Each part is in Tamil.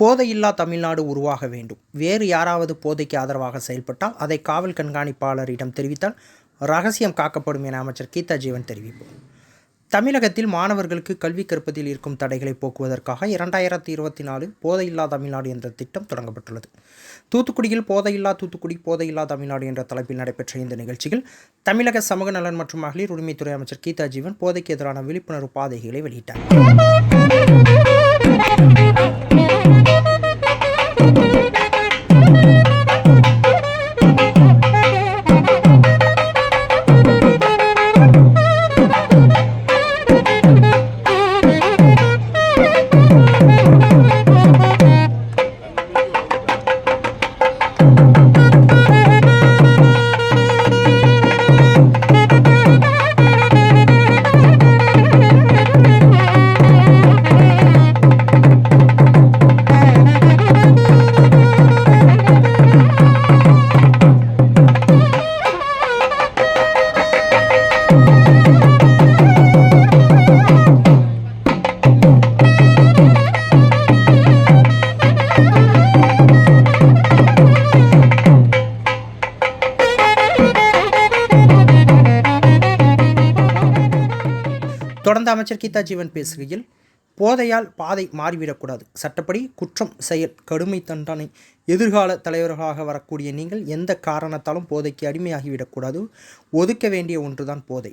போதையில்லா தமிழ்நாடு உருவாக வேண்டும். வேறு யாராவது போதைக்கு ஆதரவாக செயல்பட்டால் அதை காவல் கண்காணிப்பாளரிடம் தெரிவித்தால் ரகசியம் காக்கப்படும் என அமைச்சர் கீதா ஜீவன் தெரிவிப்பு. தமிழகத்தில் மாணவர்களுக்கு கல்வி கற்பதில் இருக்கும் தடைகளை போக்குவதற்காக இரண்டாயிரத்தி இருபத்தி நாலு போதையில்லா தமிழ்நாடு என்ற திட்டம் தொடங்கப்பட்டுள்ளது. தூத்துக்குடியில் போதையில்லா தூத்துக்குடி போதையில்லா தமிழ்நாடு என்ற தலைப்பில் நடைபெற்ற இந்த நிகழ்ச்சியில் தமிழக சமூக நலன் மற்றும் மகளிர் உரிமைத்துறை அமைச்சர் கீதா ஜீவன் போதைக்கு எதிரான விழிப்புணர்வு பாதைகளை வெளியிட்டார். அமைச்சர் கீதா ஜீவன் பேசுகையில் போதையால் பாதை மாறிவிடக்கூடாது. சட்டப்படி குற்றம் செயல் கடுமை தண்டனை எதிர்கால தலைவர்களாக வரக்கூடிய நீங்கள் எந்த காரணத்தாலும் போதைக்கு அடிமையாகிவிடக்கூடாது. ஒதுக்க வேண்டிய ஒன்றுதான் போதை.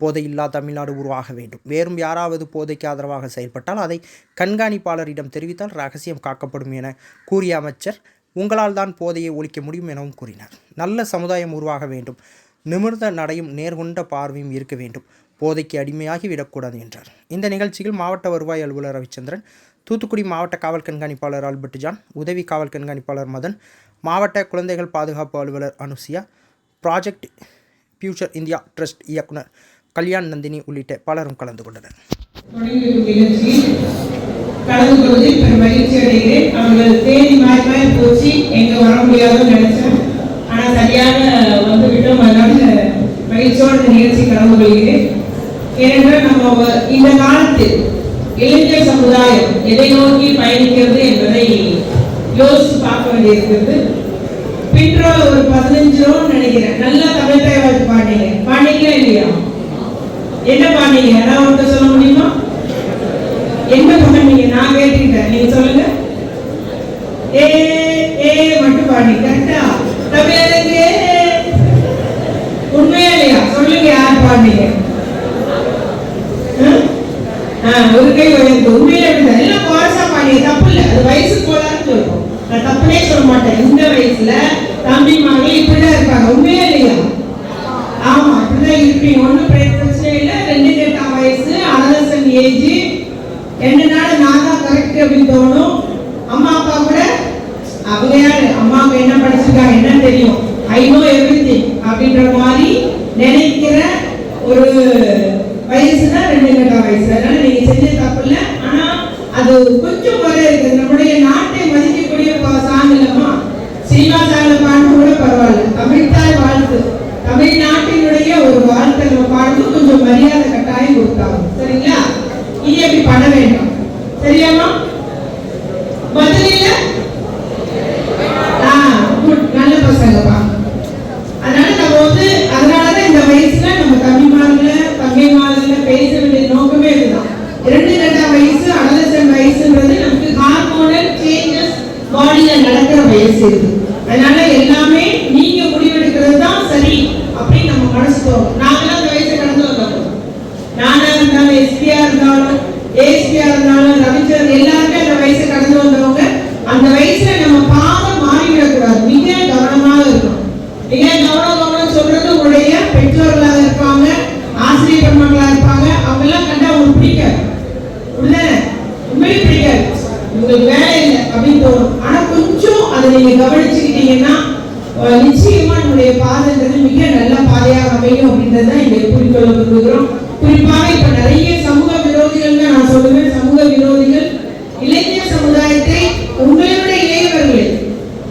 போதையில்லா தமிழ்நாடு உருவாக வேண்டும். வேறும் யாராவது போதைக்கு ஆதரவாக செயல்பட்டால் அதை கண்காணிப்பாளரிடம் தெரிவித்தால் ரகசியம் காக்கப்படும் என கூறிய அமைச்சர் உங்களால் தான் போதையை ஒழிக்க முடியும் எனவும் கூறினார். நல்ல சமுதாயம் உருவாக வேண்டும். நிமிர்ந்த நடையும் நேர்கொண்ட பார்வையும் இருக்க வேண்டும். போதைக்கு அடிமையாகி விடக்கூடாது என்றார். இந்த நிகழ்ச்சியில் மாவட்ட வருவாய் அலுவலர் ரவிச்சந்திரன் தூத்துக்குடி மாவட்ட காவல் கண்காணிப்பாளர் ஆல்பர்ட் ஜான் உதவி காவல் கண்காணிப்பாளர் மதன் மாவட்ட குழந்தைகள் பாதுகாப்பு அலுவலர் Anusiya project future India trust இயக்குனர் கல்யாண் நந்தினி உள்ளிட்ட பலரும் கலந்து கொண்டனர். கலந்து கொண்டு பெரும் மகிழ்ச்சி அடைகிறேன். அவர்கள் தேதி மாறி மாறி போச்சு எங்க வர முடியாதுன்னு நினைச்சேன். ஆனா சரியாக வந்துவிட்டோம். அதனால மகிழ்ச்சியோட நிகழ்ச்சி கலந்து கொள்கிறேன். ஏனென்றால் நம்ம இந்த காலத்தில் இளைஞர் சமுதாயம் எதை நோக்கி பயணிக்கிறது என்பதை யோசித்து பார்க்க வேண்டியிருக்கிறது. பின்றோ ஒரு பதினஞ்சு ரூபா நினைக்கிறேன். நல்லா தமிழ் தாய்வாழ்த்து பாடிங்க பாடிங்களா இல்லையா? என்ன பாடினீங்க யாராவது ஒருத்தர் சொல்ல முடியுமா? என்ன பாடினீங்க நான் கேட்டுக்கிட்டேன். நீங்க சொல்லுங்க. ஏ மட்டும் பாடி கரெக்டா தமிழருக்கு உண்மையா இல்லையா சொல்லுங்க யார் பாடினீங்க ம்? ஆ, ஒரு கை உயர்ந்து உண்மையில அப்படிதான். எல்லாம் கோரஸா பாடிய தப்பு இல்ல அது வயசு கோளாறுன்னு சொல்றோம் நான் தப்புனே சொல்ல மாட்டேன் இந்த வயசுல தம்பி மகள் இப்படிதான் இருப்பாங்க உண்மையா இல்லையா ஆமா அப்படிதான் இருப்பீங்க ஒண்ணும் பிரச்சனை இல்ல ரெண்டு எட்டாம் வயசு அனலசன் ஏஜ் ரெண்டு நாள் நான் தான் கரெக்ட் அப்படின்னு தோணும் அம்மா அப்பா கூட? அவங்க யாரு அம்மாவுக்கு என்ன படிச்சிருக்காங்க என்ன தெரியும். ஐ நோ எவ்ரி அப்படின்ற மாதிரி நினைக்கிற ஒரு வயசு தான் ரெண்டு கட்டாம் வயசு. அதனால நீங்க செஞ்ச தப்பு இல்லை ஆனா அது கொஞ்சம் குறை இருக்குது நம்முடைய நாடு மதிக்கக்கூடிய சாங் இல்லம்மா சினிமா சாங்ல பாடணும் கூட பரவாயில்ல தமிழ்தாய் வாழ்த்து தமிழ்நாட்டினுடைய ஒரு வாழ்த்தை நம்ம பாடும்போது கொஞ்சம் மரியாதை கட்டாயம் கொடுத்தாங்க சரிங்களா இனி அப்படி பண்ண வேண்டாம் சரியாமா பதிலில்ல ஆ குட் நல்ல பசங்கப்பா அதனால நம்ம வந்து அதனாலதான் இந்த வயசுல நம்ம தம்பிமார்கள தங்கைமார்கள பேச வேண்டிய நோக்கமே இதுதான் இரண்டு ரெண்டாம் வயசு அடலசன் வயசுன்றது நமக்கு ஹார்மோனல் சேஞ்சஸ் பாடியில நடக்கிற வயசு இது அதனால எல்லாமே நீங்க முடிவெடுக்கிறது தான் சரி அப்படின்னு நம்ம மனசு தோணும் நாங்களாம் அந்த வயசை கடந்து வந்தோம் நானா இருந்தாலும் எஸ்பியா இருந்தாலும் ஏஎஸ்பியா இருந்தாலும் ரவிச்சந்திரன் எல்லாருமே அந்த வயசை கடந்து வந்தவங்க அந்த வயசுல நம்ம பாதம் மாறிவிடக்கூடாது மிக கவனமாக இருக்கணும் மிக கவனம் கவனம் சொல்றது உங்களுடைய பெற்றோர்களாக இருப்பாங்க ஆசிரியர் பெருமக்களா இருப்பாங்க அவங்க எல்லாம் கண்டா உங்களுக்கு பிடிக்காது உடனே உண்மையிலே பிடிக்காது. உங்களுக்கு வேலை இல்லை அப்படின்னு தோணும். ஆனா கொஞ்சம் அதை நீங்க கவனிச்சுக்கிட்டீங்கன்னா அஹ், நிச்சயமா நம்முடைய பாதைன்றது மிக நல்ல பாதையாக அமையும் அப்படின்றத இங்க குறிக்கொள்ள விரும்புகிறோம் குறிப்பாக இப்ப நிறைய சமூக விரோதிகள் நான் சொல்லுவேன். சமூக விரோதிகள் இளைஞர் சமுதாயத்தை உங்களுடைய இளையவர்களை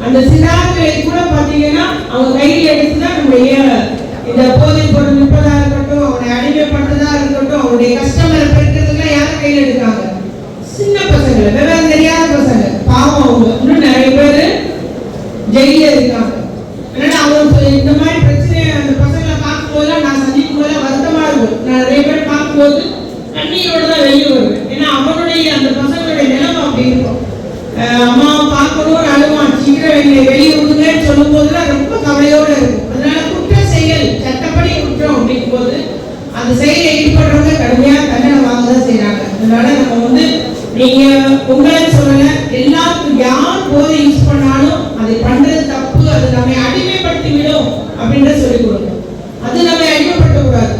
அந்த சிறார்களை கூட பாத்தீங்கன்னா அவங்க கையில் எடுத்து தான் நம்முடைய இந்த போதைப் பொருள் விற்பதா உங்களை சொல்லல எல்லாருக்கும் யார் போதை யூஸ் பண்ணாலும் அதை பண்றது தப்பு அது நம்மை அடிமைப்படுத்தி விடும் அப்படின்னு சொல்லி கொடுக்கணும் அது நம்மை அடிமைப்படுத்தக்கூடாது.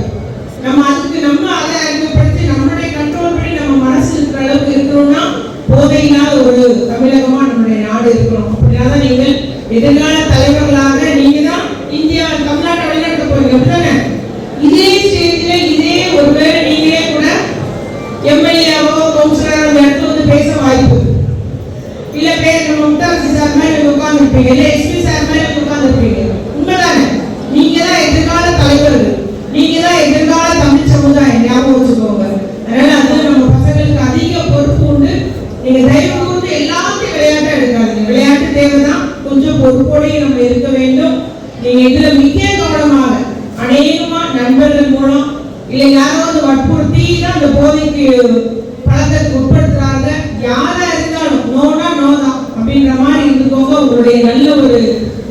நம்ம அதுக்கு நம்ம அதை அறிமுகப்படுத்தி நம்மளுடைய கண்ட்ரோல் படி நம்ம மனசு இருக்கிற அளவுக்கு இருக்கிறோம்னா போதையில்லாத ஒரு தமிழகமா நம்மளுடைய நாடு இருக்கணும். அப்படின்னா நீங்கள் எதிர்கால தலைவர்களாக நீங்க தான் இந்தியா தமிழ்நாட்டை வழிநடத்த போறீங்க அப்படிதானே இதே ஸ்டேஜ்ல இதே ஒருவேளை நீங்களே கூட எம்எல்ஏவோ கவுன்சிலரோ அந்த இடத்துல வந்து பேச வாய்ப்பு இருக்கு. இல்ல பேர் நம்ம முட்டாசி சார் மேல உட்கார்ந்துருப்பீங்க இல்ல எஸ்பி சார் மேல உட்கார்ந்துருப்பீங்க உண்மைதானே நீங்க தான் எதிர்கால தலைவர்கள் நீங்க தான் எதிர்கால தமிழ் சமுதாயம் ஞாபகம் வச்சுக்கோங்க அதனால அது நம்ம பசங்களுக்கு அதிக பொறுப்பு உண்டு நீங்க தயவு கூர்ந்து எல்லாத்தையும் விளையாட்டா எடுக்காதீங்க விளையாட்டு தேவைதான் கொஞ்சம் பொறுப்போடையும் நம்ம இருக்க வேண்டும் நீங்க இதுல மிக கவனமாக அநேகமா நண்பர்கள் மூலம் இல்லை யாராவது வற்புறுத்தி தான் அந்த போதைக்கு பழக்கத்துக்கு உட்படுத்துறாங்க. யாரா இருந்தாலும் நோனா நோ தான் அப்படின்ற மாதிரி இருந்துக்கோங்க. உங்களுடைய நல்ல ஒரு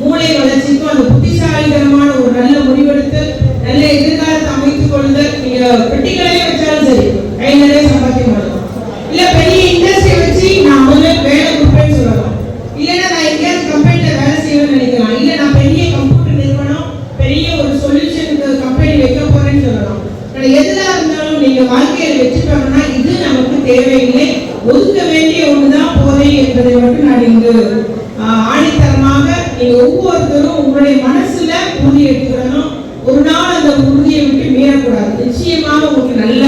மூளை வளர்ச்சிக்கும் அந்த புத்திசாலிகரமான ஒரு நல்ல முடிவெடுத்து நல்ல எதிர்காலத்தை அமைத்துக் கொள்ளுதல் நீங்க பெட்டிகளே வச்சாலும் சரி கை நிறைய வாழ்க்கையில் வச்சுட்டோம்னா இது நமக்கு தேவையில்லை. ஒதுக்க வேண்டிய ஒண்ணுதான் போதை என்பதை மட்டும் நான் இங்கு ஆணித்தரமாக நீங்க ஒவ்வொருத்தரும் உங்களுடைய மனசுல உறுதி எடுத்துக்கணும். ஒரு நாள் அந்த உறுதியை விட்டு மீறக்கூடாது. நிச்சயமாக உங்களுக்கு நல்ல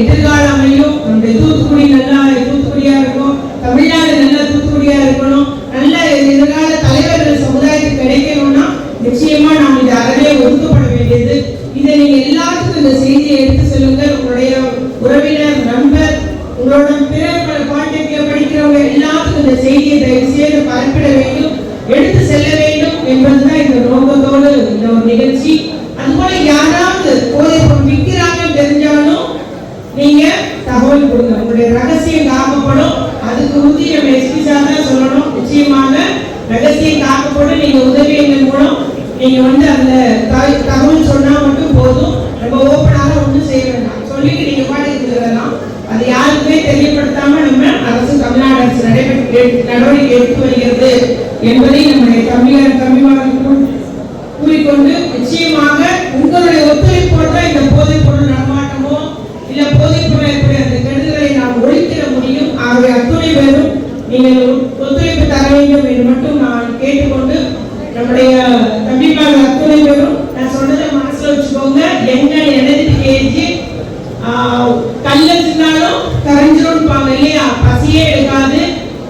எதிர்கால அமையும். நம்முடைய தூத்துக்குடி நல்லா தூத்துக்குடியா இருக்கும். தமிழ்நாடு நல்ல தூத்துக்குடியா இருக்கணும். நல்ல எதிர்கால தலைவர்கள் சமுதாயத்துக்கு கிடைக்கணும்னா நிச்சயமா நாம் இந்த அறவே ஒதுக்கப்பட வேண்டியது. இதை நீங்க எல்லாத்துக்கும் இந்த செய்தியை எடுத்து செல்லுங்கள். தகவல் ரகசியம் காக்கப்படும் அதுக்கு உறுதி நம்ம எஸ்பி சார் தான் சொல்லணும். நிச்சயமாக ரகசியம் காக்கப்படும் நீங்க உதவியின் மூலம் நீங்க வந்து அந்த தகவல் சொன்னா மட்டும் போதும். நம்ம ஓப்பனாக ஒன்றும் செய்ய வேண்டாம். சொல்லிட்டு நீங்க பாட்டு வரலாம் அது யாருக்குமே தெரியப்படுத்தாம நம்ம அரசு தமிழ்நாடு அரசு நடைபெற்று நடவடிக்கை எடுத்து வருகிறது என்பதை நம்முடைய தமிழர் தமிழ்மார்களுக்கும் கூறிக்கொண்டு நிச்சயமாக உங்களுடைய ஒத்துழைப்போடு தான் இந்த போதைப் பொருள் நடமாட்டமோ இல்ல போதைப் பொருள் எப்படி அந்த கெடுதலை நாம் ஒழித்திட முடியும் ஆகவே அத்துணை பேரும் நீங்கள் ஒத்துழைப்பு தர வேண்டும் என்று மட்டும் நான் கேட்டுக்கொண்டு நம்முடைய தம்பிமார்கள் அத்துணை பேரும் நான் சொன்னதை மனசுல வச்சுக்கோங்க எங்கள் எனர்ஜி கேஜி கல்லச்சுனாலும் கரைஞ்சிரும்பாங்க இல்லையா பசியே எடுக்காது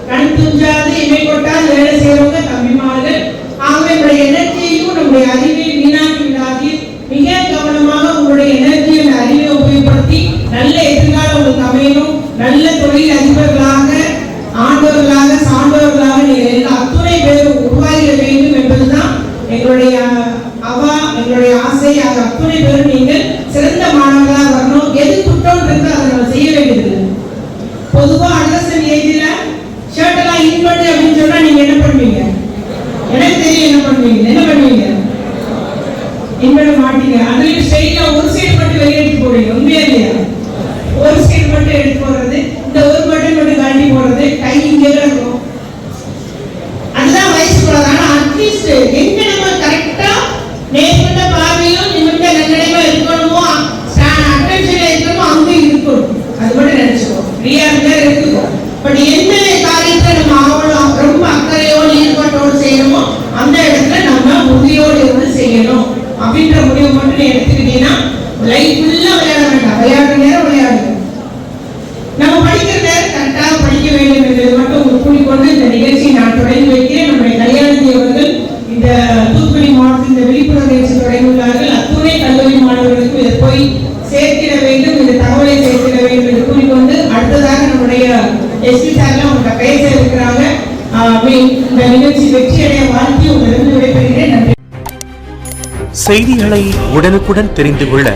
கண் துஞ்சாது இமை கொட்டாது வேலை செய்யறவங்க தம்பிமார்கள் ஆகவே நம்முடைய எனர்ஜியையும் நம்முடைய அறிவையும் வீணாக்கி விடாதீர் மிக கவனமாக உங்களுடைய எனர்ஜியை அறிவை உபயோகப்படுத்தி நல்ல எதிர்காலம் உங்களுக்கு அமையணும் நல்ல தொழில் அதிபர்களாக ஆண்டவர்களாக சான்றவர்களாக நீங்கள் எல்லா அத்துணை பேரும் உருவாகிட வேண்டும் என்பதுதான் எங்களுடைய அவா எங்களுடைய ஆசை அது அத்துணை பேரும் நீங்கள் சிறந்த மாணவர்களாக வரணும் எது குற்றம் இருக்கோ அதை நம்ம செய்ய வேண்டியது பொதுவா அண்டர்ஸ்டாண்ட் ஏஜ்ல ஷர்ட் எல்லாம் இன் பண்ணு அப்படின்னு சொன்னா நீங்க என்ன பண்ணுவீங்க எனக்கு தெரியும் என்ன பண்ணுவீங்க என்ன பண்ணுவீங்க இன் அதுலயும் ஸ்ட்ரெயிட்டா ஒரு சைடு மட்டும் வெளியே எடுத்து போடுவீங்க உண்மையா இல்லையா ஒரு சைடு மட்டும் எடுத்து போடுறது இந்த ஒரு பட்டன் மட்டும் கழட்டி போடுறது கை இங்கே தான் இருக்கும் அதுதான் வயசு கூடாது ஆனா அட்லீஸ்ட் எங்க நம்ம கரெக்டா நேர்கொண்ட பார்வையும் நிமிர்ந்த நன்னடைமா இருக்கணுமோ அட்டென்ஷன்ல இருக்கணுமோ அங்க இருக்கணும் அது மட்டும் நினைச்சுக்கோ ஃப்ரீயா இருந்தா இருக்குக்கோ பட் எந்த காரியத்தை நம்ம ஆவணம் ரொம்ப அக்கறையோடு ஈடுபாட்டோடு செய்யணுமோ அந்த இடத்துல நம்ம உறுதியோடு இருந்து செய்யணும் அப்படின்ற முடிவு மட்டும் நீ எடுத்துக்கிட்டீங்கன்னா லைஃப் விளையாட வேண்டாம். விளையாடுற நேரம் விளையாடுங்க. நம்ம படிக்கிற நேரம் கரெக்டாக படிக்க வேண்டும் என்பதை மட்டும் ஒரு உங்களுக்கு கூறிக்கொண்டு இந்த நிகழ்ச்சியை நான் தொடங்கி வைக்கிறேன். நம்முடைய கல்யாணத்தை அவர்கள் இந்த தூத்துக்குடி மாவட்டத்தில் இந்த விழிப்புணர்வு நிகழ்ச்சி தொடங்கியுள்ளார்கள். அத்துணை கல்லூரி மாணவர்களுக்கு இதை போய் சேர்த்திட வேண்டும் இந்த தகவலை சேர்த்திட வேண்டும் என்று கூறிக்கொண்டு அடுத்ததாக நம்முடைய எஸ்பி சார்லாம் உங்கள்கிட்ட பேச இருக்கிறாங்க. ஆஹ் இந்த நிகழ்ச்சி வெற்றியடைய வாழ்த்தி உங்களிடம் விடைபெறுகிறேன். நன்றி. செய்திகளை உடனுக்குடன் தெரிந்து கொள்ள